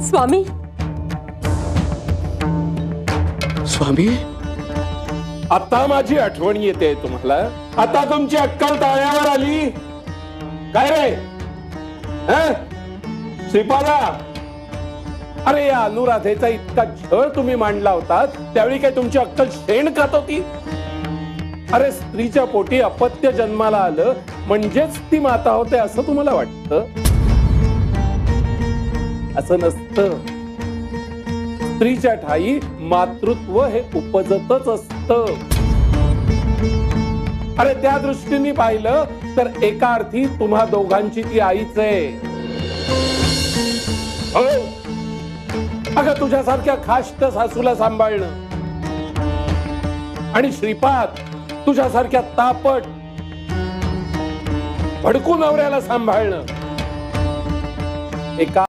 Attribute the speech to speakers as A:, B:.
A: स्वामी.
B: स्वामी?
C: आता माझी आठवण येते तुम्हाला. आता तुमची अक्कल ताळ्यावर आली. काय रे? श्रीपादा. अरे या अनुराधेचा इतका झळ तुम्ही मांडला होता. त्यावेळी काय तुमची अक्कल शेण खात होती? अरे स्त्रीच्या पोटी अपत्य जन्माला आलं. म्हणजेच ती माता होते असं तुम्हाला वाटतं? असं नसतं. स्त्रीच्या ठाई मातृत्व हे उपजतच असत. अरे त्या दृष्टीने पाहिलं तर एका अर्थी तुम्हा दोघांची ती आईच आहे. हो? अगं तुझ्यासारख्या खाष्ट सासूला सांभाळणं. आणि श्रीपाद तुझ्यासारख्या तापट भडकू नवऱ्याला सांभाळणं. एका